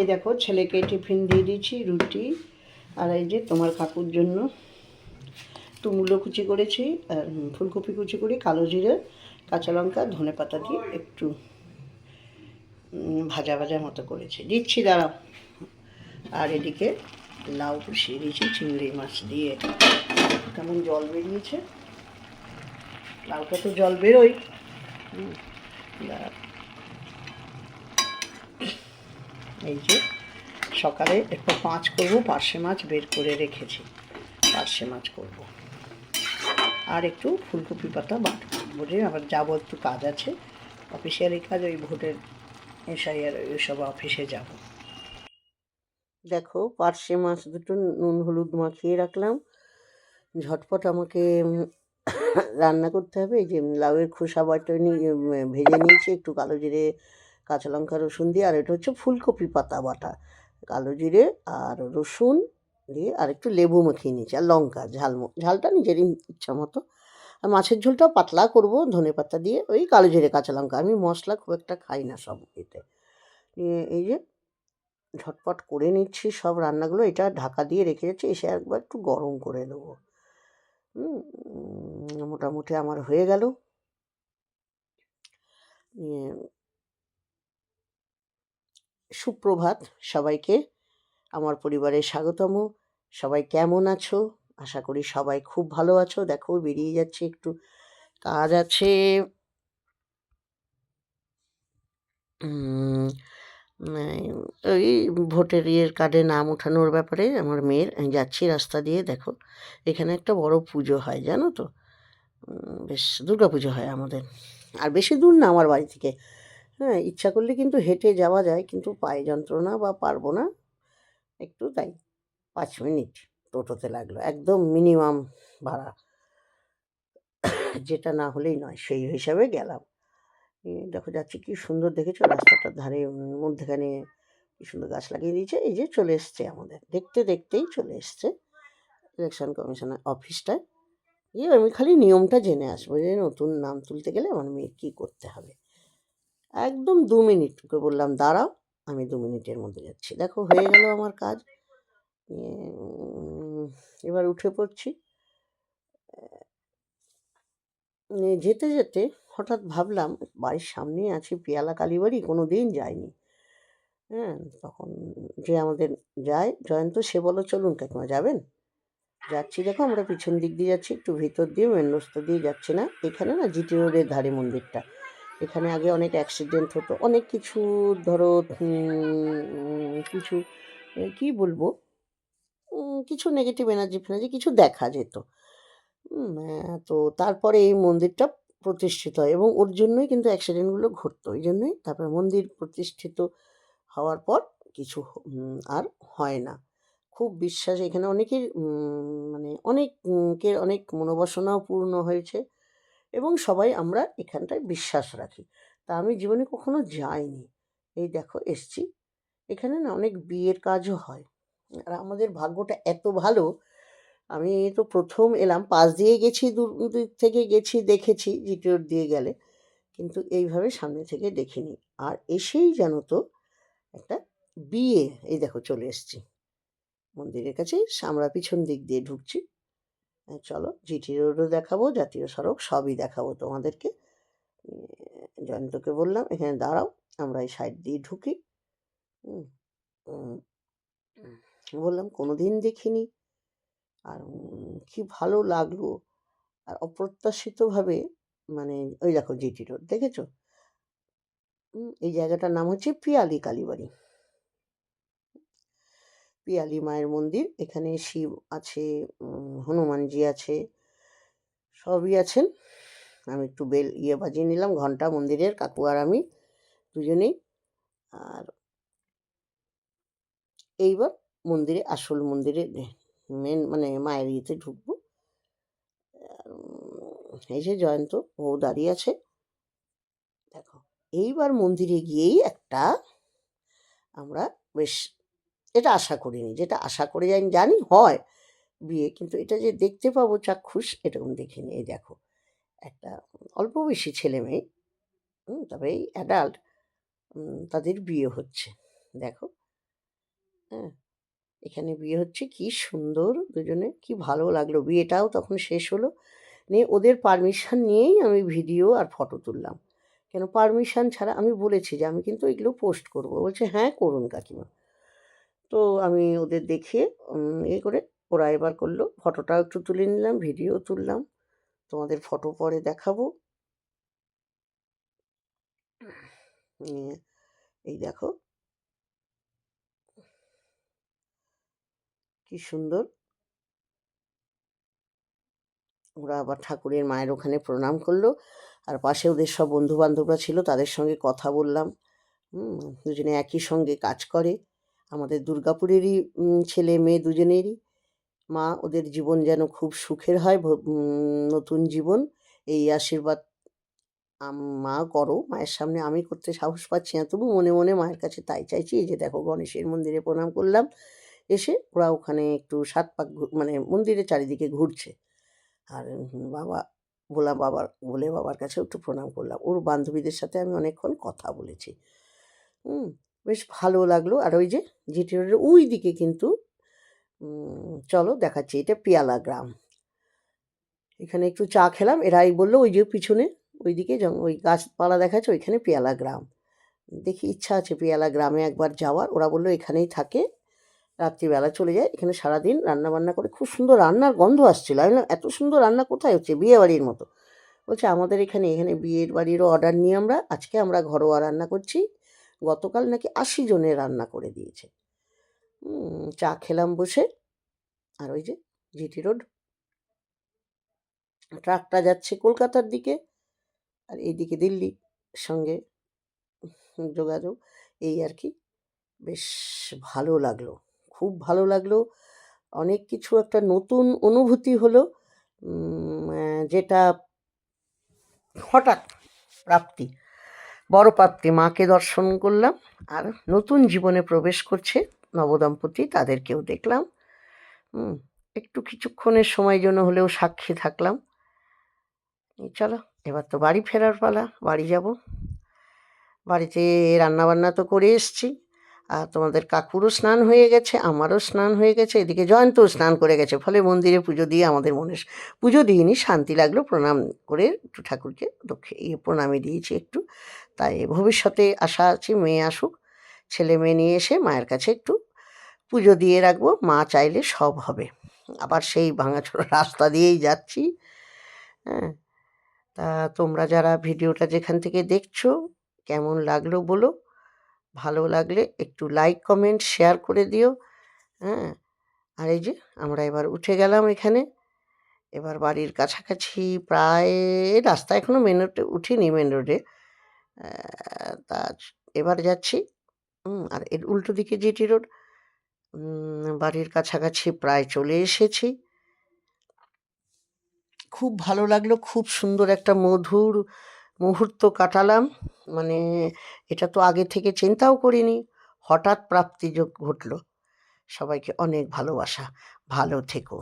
এই দেখো, ছেলেকে টিফিন দিয়ে দিয়েছি, রুটি আর এই যে তোমার কাকুর জন্য একটু মূলো কুচি করেছি, আর ফুলকপি কুচি করি, কালো জিরে, কাঁচা লঙ্কা, ধনে পাতা দিয়ে একটু ভাজা ভাজা মতো করেছি। দিচ্ছি, দাঁড়াও। আর এদিকে লাউ পুষিয়ে দিয়েছি, চিংড়ি মাছ দিয়ে। কেমন জল বেরিয়েছে? লাউটা তো জল বেরোয়। দাঁড়াও। এই যে সকালে একটু পাঁচ করব, পার্শে মাছ বের করে রেখেছি। পার্শে মাছ করব। আর একটু ফুলকপি পাতা বাটবো বুঝে আবার যাব একটু কাজ আছে। অফিসিয়ালি কাজ, ওই ভোটের এসআইআর ওইসব অফিসে যাব। দেখো, পার্শে মাছ দুটো নুন হলুদ মাখিয়ে রাখলাম। ঝটপট আমাকে রান্না করতে হবে। এই যে লাউয়ের খোসা বাটা নিয়ে ভেজে নিয়েছি, একটু কালো জিরে কাঁচা লঙ্কা, রসুন দিয়ে, আর এটা হচ্ছে ফুলকপি পাতা বাটা। কালো জিরে আর রসুন দিয়ে আর একটু লেবু মাখিয়ে নিয়েছি, আর লঙ্কা, ঝাল ঝালটা নিজেরই ইচ্ছা মতো। আর মাছের ঝোলটাও পাতলা করব, ধনে পাতা দিয়ে ওই কালো জিরে, কাঁচা লঙ্কা। আমি মশলা খুব একটা খাই না সব এতে। নিয়ে এই যে ঝটপট করে নিচ্ছি সব রান্নাগুলো, এটা ঢাকা দিয়ে রেখে যাচ্ছি এসে একবার একটু গরম করে দেবো মোটামুটি আমার হয়ে গেল। নিয়ে সুপ্রভাত সবাইকে। আমার পরিবারে স্বাগতম। সবাই কেমন আছো? আশা করি সবাই খুব ভালো আছো। দেখো, বেরিয়ে যাচ্ছে একটু। কাজ আছে। ওই ভোটের ইয়ের কার্ডে নাম ওঠানোর ব্যাপারে আমার মেয়ের যাচ্ছি রাস্তা দিয়ে, দেখো। এখানে একটা বড় পুজো হয়, জানো তো? বেশ দুর্গা পুজো হয় আমাদের। আর বেশি দূর না আমার বাড়ি থেকে। হ্যাঁ ইচ্ছা করলে কিন্তু হেঁটে যাওয়া যায়, কিন্তু পায়ে যন্ত্রণা বা পারব না। একটু তাই, পাঁচ মিনিট টোটোতে লাগল, একদম মিনিমাম ভাড়া। যেটা না হলেই নয়, সেই হিসাবে গেলাম। দেখো যাচ্ছি কি সুন্দর দেখেছ? রাস্তাটার ধারে মধ্যেখানে কি সুন্দর গাছ লাগিয়ে দিয়েছে, এই যে চলে এসছে আমাদের। দেখতে দেখতেই চলে এসছে ইলেকশন কমিশনের অফিসটায়। গিয়ে আমি খালি নিয়মটা জেনে আসব যে নতুন নাম তুলতে গেলে আমার মেয়ের কী করতে হবে। একদম দু মিনিট ওকে বললাম, দাঁড়াও, আমি দু মিনিটের মধ্যে যাচ্ছি। দেখো, হয়ে গেল আমার কাজ। এবার উঠে পড়ছি। যেতে যেতে হঠাৎ ভাবলাম, বাড়ির সামনেই আছে, পেয়ালা কালীবাড়ি কোনো দিন যায়নি হ্যাঁ তখন যে আমাদের যায়, জয়ন্ত, সে বলো, চলুন কাকিমা, যাবেন? যাচ্ছি, দেখো, আমরা পিছন দিক দিয়ে যাচ্ছি, একটু ভিতর দিয়ে মেন রাস্তা দিয়ে যাচ্ছি না, এখানে না জিটি রোডের ধারে মন্দিরটা। এখানে আগে অনেক অ্যাক্সিডেন্ট হতো। অনেক কিছু, ধরো কিছু কি বলব? কিছু নেগেটিভ এনার্জি ফেনার্জি কিছু দেখা যেত। তো তারপরে এই মন্দিরটা প্রতিষ্ঠিত হয় এবং ওর জন্যই কিন্তু অ্যাক্সিডেন্টগুলো ঘটতো। ওই জন্যই তারপরে মন্দির প্রতিষ্ঠিত হওয়ার পর কিছু আর হয় না। খুব বিশ্বাস এখানে অনেকের মানে অনেকের অনেক মনোবাসনাও পূর্ণ হয়েছে। এবং সবাই আমরা এখানটায় বিশ্বাস রাখি। তা আমি জীবনে কখনো যাইনি। এই দেখো, এসছি। এখানে না অনেক বিয়ের কাজও হয়। আর আমাদের ভাগ্যটা এত ভালো, আমি তো প্রথম এলাম, পাশ দিয়ে গেছি, দূর দিক থেকে গেছি, দেখেছি, জিটি রোড দিয়ে গেলে। কিন্তু এইভাবে সামনে থেকে দেখিনি। আর এসেই জানো তো, একটা বিয়ে, এই দেখো চলে এসছি। মন্দিরের কাছে আমরা পিছন দিক দিয়ে ঢুকছি। চলো জিটি রোডও দেখাবো, জাতীয় সড়ক সবই দেখাবো তোমাদেরকে। জয়ন্তকে বললাম, এখানে দাঁড়াও, আমরা এই সাইড দিয়ে ঢুকি। বললাম, কোনোদিন দেখিনি। আর কি ভালো লাগল। আর অপ্রত্যাশিতভাবে মানে ওই দেখো জিটি রোড দেখেছ? এই জায়গাটার নাম হচ্ছে পিয়ালি কালীবাড়ি। পিয়ালি মায়ের মন্দির। এখানে শিব আছে হনুমানজি আছে, সবই আছেন। আমি একটু বেল ইয়ে বাজিয়ে নিলাম ঘণ্টা মন্দিরের, কাকু আর আমি দুজনেই। আর এইবার মন্দিরে, আসল মন্দিরে মেন মানে মায়ের ইয়েতে ঢুকবো। এই যে জয়ন্ত, ও দাঁড়িয়ে আছে। দেখো, এইবার মন্দিরে গিয়েই একটা আমরা বেশ এটা আশা করিনি, যেটা আশা করে যাই জানি হয় বিয়ে, কিন্তু এটা যে দেখতে পাবো চাক্ষুষ, এরকম দেখিনি। এই দেখো, একটা অল্প বেশি ছেলে মেয়ে তবে এই অ্যাডাল্ট তাদের বিয়ে হচ্ছে। দেখো হ্যাঁ এখানে বিয়ে হচ্ছে, কি সুন্দর দুজনে, কি ভালো লাগল। বিয়েটাও তখন শেষ হলো, নিয়ে ওদের পারমিশন নিয়েই আমি ভিডিও আর ফটো তুললাম। কেন পারমিশন ছাড়া আমি বলেছি যে, আমি কিন্তু এগুলো পোস্ট করব। বলছে হ্যাঁ করুন কাকিমা। তো আমি ওদের দেখে উম, এ করে ওরা এবার করল। ফটোটাও একটু তুলে নিলাম ভিডিও তুললাম। তোমাদের ফটো পরে দেখাবো। এই দেখো। কি সুন্দর। ওরা আবার ঠাকুরের মায়ের ওখানে প্রণাম করল। আর পাশে ওদের সব বন্ধু বান্ধবরা ছিল তাদের সঙ্গে কথা বললাম। দুজনে একই সঙ্গে কাজ করে। আমাদের দুর্গাপুরেরই ছেলে মেয়ে দুজনেরই। মা, ওদের জীবন যেন খুব সুখের হয় নতুন জীবন। এই আশীর্বাদ মা করো, মায়ের সামনে আমি করতে সাহস পাচ্ছি না, তবু মনে মনে মায়ের কাছে তাই চাইছি, এই যে দেখো গণেশের মন্দিরে প্রণাম করলাম। এসে ওরা ওখানে একটু সাত পাক মানে মন্দিরের চারিদিকে ঘুরছে। আর বাবা, ভোলা বাবার বলে বাবার কাছে একটু প্রণাম করলাম। ওর বান্ধবীদের সাথে আমি অনেকক্ষণ কথা বলেছি। হুম বেশ ভালো লাগল। আর ওই যে জিটি রোডের ওই দিকে কিন্তু চলো দেখাচ্ছি। এটা পিয়ালা গ্রাম। এখানে একটু চা খেলাম। এরাই বলল, ওই যে পিছনে ওইদিকে ওই গাছপালা দেখাচ্ছে, ওইখানে পেয়ালা গ্রাম। দেখি ইচ্ছা আছে পেয়ালা গ্রামে একবার যাওয়ার। ওরা বলল, এখানেই থাকে। রাত্রিবেলা চলে যায়। এখানে সারাদিন রান্না বান্না করে খুব সুন্দর রান্নার গন্ধ আসছিল। আমি এত সুন্দর রান্না কোথায় হচ্ছে? বিয়ে বাড়ির মতো? বলছে, আমাদের এখানে এখানে বিয়ের বাড়িরও অর্ডার নিয়ে আমরা। আজকে আমরা ঘরোয়া রান্না করছি। গতকাল নাকি আশি জনের রান্না করে দিয়েছে। চা খেলাম বসে। আর ওই যে জিটি রোড। ট্রাকটা যাচ্ছে কলকাতার দিকে। আর এইদিকে দিল্লি সঙ্গে যোগাযোগ। এই আর কি। বেশ ভালো লাগল। খুব ভালো লাগল। অনেক কিছু একটা নতুন অনুভূতি হলো। যেটা হঠাৎ প্রাপ্তি। বড় প্রাপ্তি মাকে দর্শন করলাম আর নতুন জীবনে প্রবেশ করছে নবদম্পতি, তাদেরকেও দেখলাম। একটু কিছুক্ষণের সময় জন্য হলেও সাক্ষী থাকলাম। চলো, এবার তো বাড়ি ফেরার পালা, বাড়ি যাব। বাড়িতে রান্নাবান্না তো করে এসছি, আর তোমাদের কাকুরও স্নান হয়ে গেছে, আমারও স্নান হয়ে গেছে, এদিকে জয়ন্তও স্নান করে গেছে, ফলে মন্দিরে পুজো দিয়ে আমাদের মনে পুজো দিইনি, শান্তি লাগল, প্রণাম করে একটু ঠাকুরকে দক্ষিণ ইয়ে প্রণামী দিয়েছি একটু। তাই ভবিষ্যতে আশা আছে মেয়ে আসুক, ছেলে মেয়ে নিয়ে এসে মায়ের কাছে একটু পুজো দিয়ে রাখব, মা চাইলে সব হবে। আবার সেই ভাঙাচোরা রাস্তা দিয়েই যাচ্ছি হ্যাঁ। তা তোমরা যারা ভিডিওটা যেখান থেকে দেখছ, কেমন লাগল বলো? ভালো লাগলে একটু লাইক কমেন্ট শেয়ার করে দিও হ্যাঁ। আর এই যে আমরা এবার উঠে গেলাম এখানে। এবার বাড়ির কাছাকাছি প্রায় রাস্তা এখনও মেন রোডে উঠিনি মেন রোডে তা এবার যাচ্ছি। আর এর উল্টো দিকে জিটি রোড। বাড়ির কাছাকাছি প্রায় চলে এসেছি। খুব ভালো লাগল, খুব সুন্দর একটা মধুর মুহূর্ত কাটালাম। মানে এটা তো আগে থেকে চিন্তাও করিনি, হঠাৎ প্রাপ্তি যোগ ঘটলো। সবাইকে অনেক ভালোবাসা। ভালো থেকো।